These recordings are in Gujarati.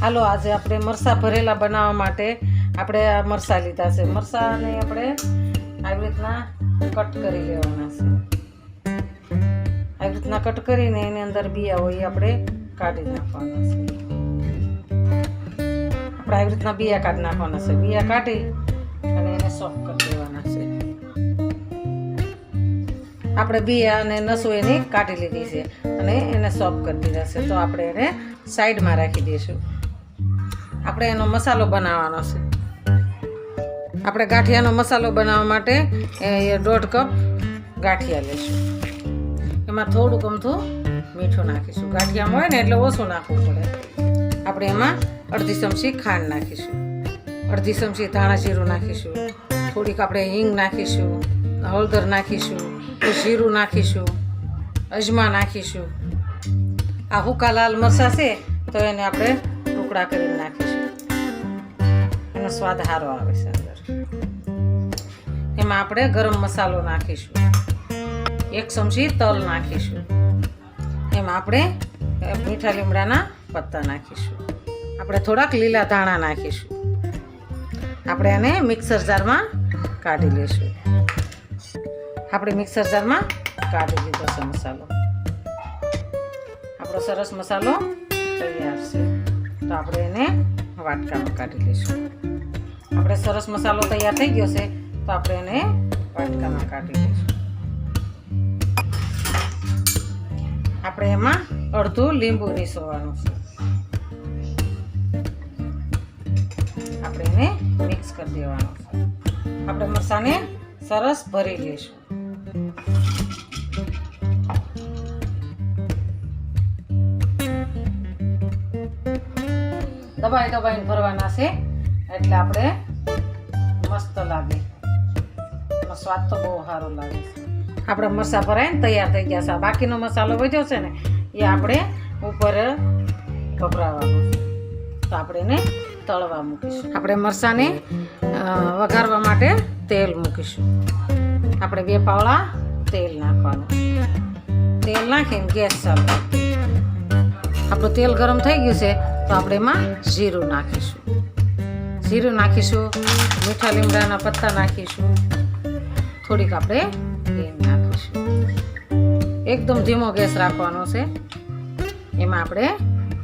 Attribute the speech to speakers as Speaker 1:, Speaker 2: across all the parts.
Speaker 1: હાલો, આજે આપણે મરસા ભરેલા બનાવવા માટે આપણે આ મરસા લીધા છે. મરસાને આપણે આવી રીતના કટ કરી લેવાના છે. આવી રીતના કટ કરીને એની અંદર બિયા હોય એ આપણે કાઢી નાખવાના છે. આપણે આવી રીતના બિયા કાઢી નાખવાના છે. બિયા કાઢી અને એને સોફ્ટ કરી દેવાના છે. આપણે બિયા અને નસો એની કાઢી લીધી છે અને એને સોફ્ટ કરી દીધા છે. તો આપણે એને સાઈડમાં રાખી દઈશું. આપણે એનો મસાલો બનાવવાનો છે. આપણે ગાંઠિયાનો મસાલો બનાવવા માટે એ દોઢ કપ ગાંઠિયા લઈશું એમાં થોડુંક અમથું મીઠું નાખીશું. ગાંઠિયામાં હોય ને એટલે ઓછું નાખવું પડે. આપણે એમાં અડધી ચમચી ખાંડ નાખીશું. અડધી ચમચી ધાણા જીરું નાખીશું. થોડીક આપણે હિંગ નાખીશું, હળદર નાખીશું, જીરું નાખીશું, અજમા નાખીશું. આ હુકા લાલ મરચાં છે, તો એને આપણે ટુકડા કરીને નાખીશું. એનો સ્વાદ સારો આવે છે અંદર. એમાં આપણે ગરમ મસાલો નાખીશું. એક ચમચી તલ નાખીશું. એમાં આપણે મીઠા લીમડાના પત્તા નાખીશું. આપણે થોડાક લીલા ધાણા નાખીશું. આપણે એને મિક્સર જારમાં કાઢી લઈશું આપણે મિક્સર જારમાં કાઢી લીધો છે મસાલો. આપણો સરસ મસાલો તૈયાર છે. તો આપણે એને વાટકામાં કાઢી લઈશું. આપણે સરસ મસાલો તૈયાર થઈ ગયો છે, તો આપણે એને વાટકામાં કાઢી લઈશું. આપણે એમાં અડધું લીંબુ રીસવાનું છે. આપણે એને મિક્સ કરી દેવાનું છે. આપણે મરસાને સરસ ભરી લઈશું. દબાઈ દબાઈને ભરવાના છે, એટલે આપણે મસ્ત લાગે. સ્વાદ તો બહુ સારો લાગે છે. આપણે મરસા ભરાઈને તૈયાર થઈ ગયા છે. બાકીનો મસાલો વધ્યો છે ને, એ આપણે ઉપર ભભરાવાનો તો આપણે એને તળવા મૂકીશું. આપણે મરસાને વઘારવા માટે તેલ મૂકીશું. આપણે બે પાવડા તેલ નાખવાનું. તેલ નાખીને ગેસ ચાલુ આપણું તેલ ગરમ થઈ ગયું છે, તો આપણે એમાં જીરું નાખીશું. જીરું નાખીશું, મીઠા લીમડાના પત્તા નાખીશું. થોડીક આપણે નાખીશું. એકદમ ધીમો ગેસ રાખવાનો છે. એમાં આપણે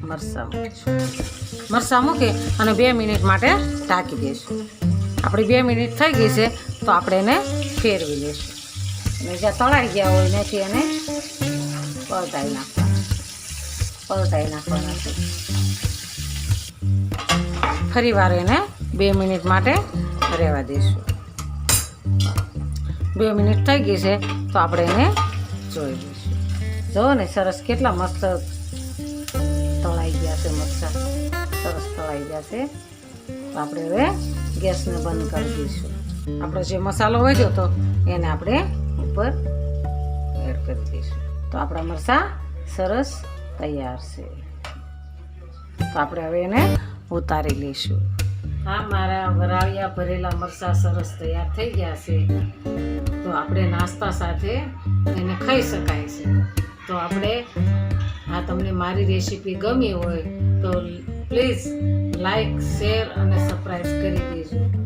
Speaker 1: મરચાં મૂકીશું. મરચાં મૂકી અને બે મિનિટ માટે ઢાંકી દઈશું. આપણી બે મિનિટ થઈ ગઈ છે, તો આપણે એને ફેરવી લઈશું અને જ્યાં તળાઈ ગયા હોય ત્યાંથી એને પલટાઈ નાખવાના. પલટાઈ નાખવાના ફરી વાર એને બે મિનિટ માટે રહેવા દઈશું. બે મિનિટ થઈ ગઈ છે, તો આપણે એને જોઈ લઈશું. જુઓ ને સરસ કેટલા મસ્ત તળાઈ ગયા છે મરચાં સરસ તળાઈ ગયા છે. તો આપણે હવે ગેસને બંધ કરી દઈશું. આપણો જે મસાલો વધ્યો હતો એને આપણે ઉપર એડ કરી દઈશું. તો આપણા મરચાં સરસ તૈયાર છે. તો આપણે હવે એને ઉતારી લઈશું. હા, મારા વરાળિયા ભરેલા મરચાં સરસ તૈયાર થઈ ગયા છે. તો આપણે નાસ્તા સાથે એને ખાઈ શકાય છે. તો આપણે આ તમને મારી રેસીપી ગમી હોય તો પ્લીઝ લાઈક, શેર અને સબસ્ક્રાઈબ કરી દેજો.